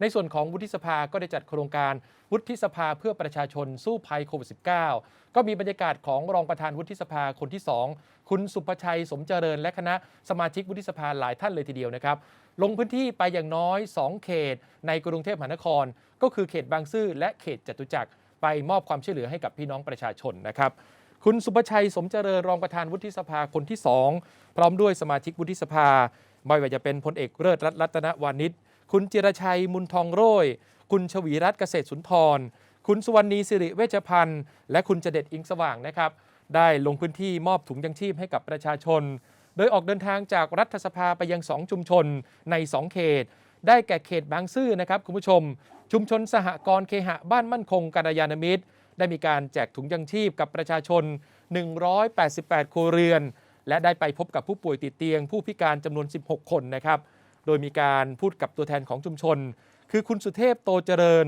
ในส่วนของวุฒิสภาก็ได้จัดโครงการวุฒิสภาเพื่อประชาชนสู้ภัยโควิด -19 ก็มีบรรยากาศของรองประธานวุฒิสภาคนที่ 2 คุณสุภชัยสมเจริญ และคณะสมาชิกวุฒิสภาหลายท่านเลยทีเดียวนะครับ ลงพื้นที่ไปอย่างน้อย 2 เขต ในกรุงเทพมหานคร ก็คือเขตบางซื่อและเขตจตุจักรไปมอบความช่วยเหลือให้กับพี่น้องประชาชนนะครับคุณสุภชัยสมเจริญรองประธานวุฒิสภาคนที่ 2 พร้อมด้วยสมาชิกวุฒิสภาไม่ว่าจะเป็นพลเอกเลิศรัตน์รัตนวานิช คุณจิรชัยมุนทองโรยคุณชวีรัตน์เกษตรสุนทร คุณสุวรรณีสิริเวชพันธ์ และคุณเจเด็ดอิงสว่างนะครับ ได้ลงพื้นที่มอบถุงยังชีพให้กับประชาชน โดยออกเดินทางจากรัฐสภาไปยัง 2 ชุมชนใน 2 เขต ได้แก่เขตบางซื่อนะครับคุณผู้ชม ชุมชนสหกรณ์เคหะบ้านมั่นคงกัลยาณมิตร ได้มีการแจกถุงยังชีพกับประชาชน 188 ครัวเรือน และได้ไปพบกับผู้ป่วยติดเตียง ผู้พิการจำนวน 16 คนนะครับ โดยมีการพูดกับตัวแทนของชุมชน คือคุณสุเทพโตเจริญ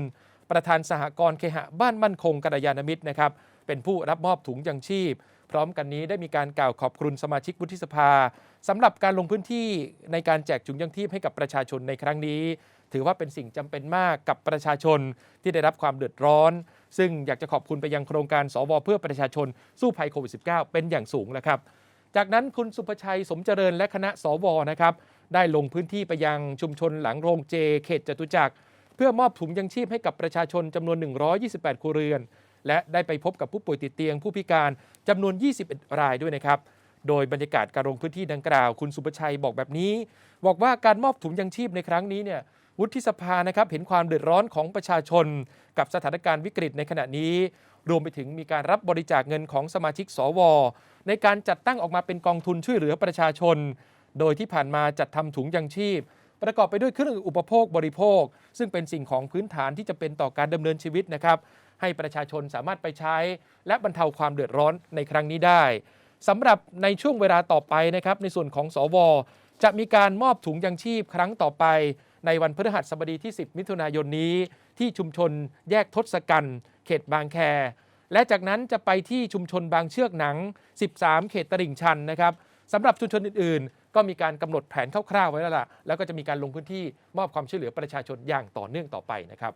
ประธานสหกรณ์เคหะบ้านมั่นคงกัลยาณมิตรนะครับเป็นผู้รับมอบถุงยังชีพ พร้อมกันนี้ได้มีการกล่าวขอบคุณสมาชิกวุฒิสภาสำหรับการลงพื้นที่ในการแจกถุงยังชีพให้กับประชาชนในครั้งนี้ ถือว่าเป็นสิ่งจำเป็นมากกับประชาชนที่ได้รับความเดือดร้อน ซึ่งอยากจะขอบคุณไปยังโครงการสวเพื่อประชาชนสู้ภัยโควิด -19 เป็นอย่างสูงนะครับจากนั้นคุณสุภชัยสมเจริญและคณะสวนะครับ ได้ลงพื้นที่ไปยังชุมชนหลังโรงเจ เขตจตุจักร เพื่อมอบถุงยังชีพให้กับประชาชนจำนวน 128ครัวเรือน และได้ไปพบกับผู้ป่วยติดเตียงผู้พิการจำนวน 21 รายด้วยนะครับ โดยบรรยากาศการลงพื้นที่ดังกล่าว คุณสุภชัยบอกแบบนี้ บอกว่าการมอบถุงยังชีพในครั้งนี้เนี่ยวุฒิสภานะครับเห็นความเดือดร้อนของประชาชน กับสถานการณ์วิกฤตในขณะนี้ รวมไปถึงมีการรับบริจาคเงินของสมาชิกสว ในการจัดตั้งออกมาเป็นกองทุนช่วยเหลือประชาชน โดยที่ผ่านมาจัดทำถุงยังชีพ ประกอบไปด้วยเครื่องอุปโภคบริโภค ซึ่งเป็นสิ่งของพื้นฐานที่จะเป็นต่อการดำเนินชีวิตนะครับ ให้ประชาชนสามารถไปใช้ และบรรเทาความเดือดร้อนในครั้งนี้ได้สำหรับในช่วงเวลาต่อไปนะครับในส่วนของสว จะมีการมอบถุงยังชีพครั้งต่อไป ในวันพฤหัสบดีที่ 10 มิถุนายนนี้ ที่ชุมชนแยกทศกัณฐ์เขตบางแค และจากนั้นจะไปที่ชุมชนบางเชือกหนัง 13 เขตตลิ่งชันนะครับสำหรับชุมชนอื่นๆ ก็มีการกำหนดแผนคร่าวๆไว้แล้วล่ะแล้วก็จะมีการลงพื้นที่มอบความช่วยเหลือประชาชนอย่างต่อเนื่องต่อไปนะครับ